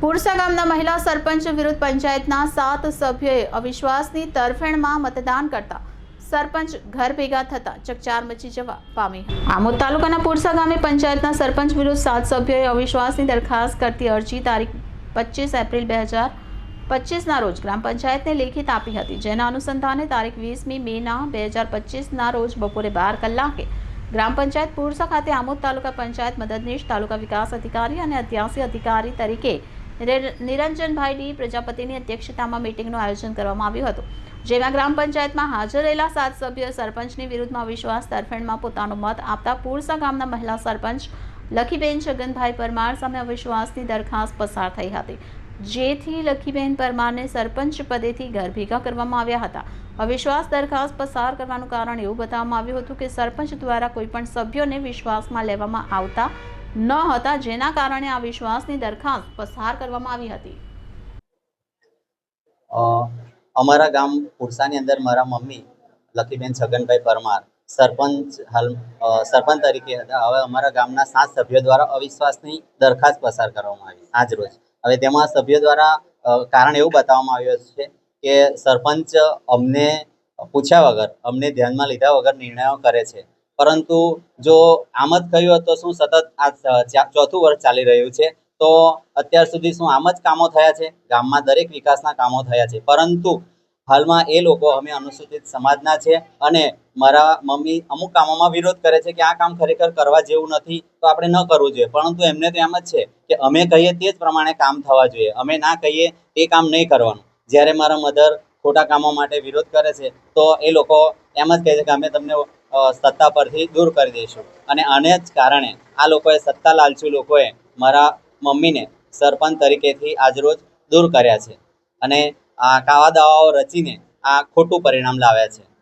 પુરસા ગામના મહિલા સરપંચ વિરુદ્ધ પંચાયતના સાત સભ્યોએ અવિશ્વાસની તરફેણમાં મતદાન કરતા સરપંચ ઘર ભેગા થતા ચકચાર મચી જવા પામી આમોદ તાલુકાના પુરસા ગામે પંચાયતના સરપંચ વિરુદ્ધ સાત સભ્યોએ અવિશ્વાસની દરખાસ્ત કરતી અરજી તારીખ પચીસ એપ્રિલ બે હજાર પચીસના રોજ ગ્રામ પંચાયતને લેખિત આપી હતી. જેના અનુસંધાને તારીખ વીસમી મેના બે હજાર પચીસના રોજ બપોરે બાર કલાકે ગ્રામ પંચાયત પુરસા ખાતે આમોદ તાલુકા પંચાયત મદદનીશ તાલુકા વિકાસ અધિકારી અને અધ્યાસી અધિકારી તરીકે નિરંજનભાઈ ડી પ્રજાપતિની અધ્યક્ષતામાં મિટિંગનું આયોજન કરવામાં આવ્યું હતું, જેમાં ગ્રામ પંચાયતમાં હાજર રહેલા સાત સભ્યોએ સરપંચની વિરુદ્ધમાં વિશ્વાસ તરફેણમાં પોતાનો મત આપતા પુરસા ગામના મહિલા સરપંચ લખીબેન છગનભાઈ પરમાર સામે અવિશ્વાસની દરખાસ્ત પસાર થઈ હતી, જેથી લખીબેન પરમારને સરપંચ પદેથી ઘર ભેગા કરવામાં આવ્યા હતા. અવિશ્વાસ દરખાસ્ત પસાર કરવાનું કારણ એવું બતાવવામાં આવ્યું હતું કે સરપંચ દ્વારા કોઈપણ સભ્યોને વિશ્વાસમાં લેવામાં આવતા ન હતા જેના કારણે આ વિશ્વાસની દરખાસ્ત પસાર કરવામાં આવી હતી. અમારા ગામ પુરસાની અંદર મારા મમ્મી, લખીબેન છગનભાઈ પરમાર, સરપંચ હાલ સરપંચ તરીકે હતા. હવે અમારા ગામના સાત સભ્યો દ્વારા અવિશ્વાસની દરખાસ્ત પસાર કરવામાં આવી, આજ રોજ. હવે તેમાં સભ્યો દ્વારા કારણ એવું બતાવવામાં આવ્યું છે કે સરપંચ અમને પૂછ્યા વગર, અમને ધ્યાનમાં લીધા વગર નિર્ણયો કરે છે. પરંતુ જો આમ જ કહ્યું તો શું સતત આ ચોથું વર્ષ ચાલી રહ્યું છે, તો અત્યાર સુધી શું આમ જ કામો થયા છે? ગામમાં દરેક વિકાસના કામો થયા છે. પરંતુ હાલમાં એ લોકો અમે અનુસૂચિત સમાજના છે અને મારા મમ્મી અમુક કામોમાં વિરોધ કરે છે કે આ કામ ખરેખર કરવા જેવું નથી, તો આપણે ન કરવું જોઈએ. પરંતુ એમને તો એમ જ છે કે અમે કહીએ તે જ પ્રમાણે કામ થવા જોઈએ. અમે ના કહીએ તે કામ નહીં કરવાનું. જ્યારે મારા મધર ખોટા કામો માટે વિરોધ કરે છે, તો એ લોકો એમ જ કહે છે કે અમે તમને સત્તા પરથી દૂર કરી દઈશું. અને આને જ કારણે આ લોકોએ સત્તા લાલચુ લોકોએ મારા મમ્મીને સરપંચ તરીકેથી આજરોજ દૂર કર્યા છે. અને આ કાવા દાવાઓ રચીને આ ખોટું પરિણામ લાવ્યા છે.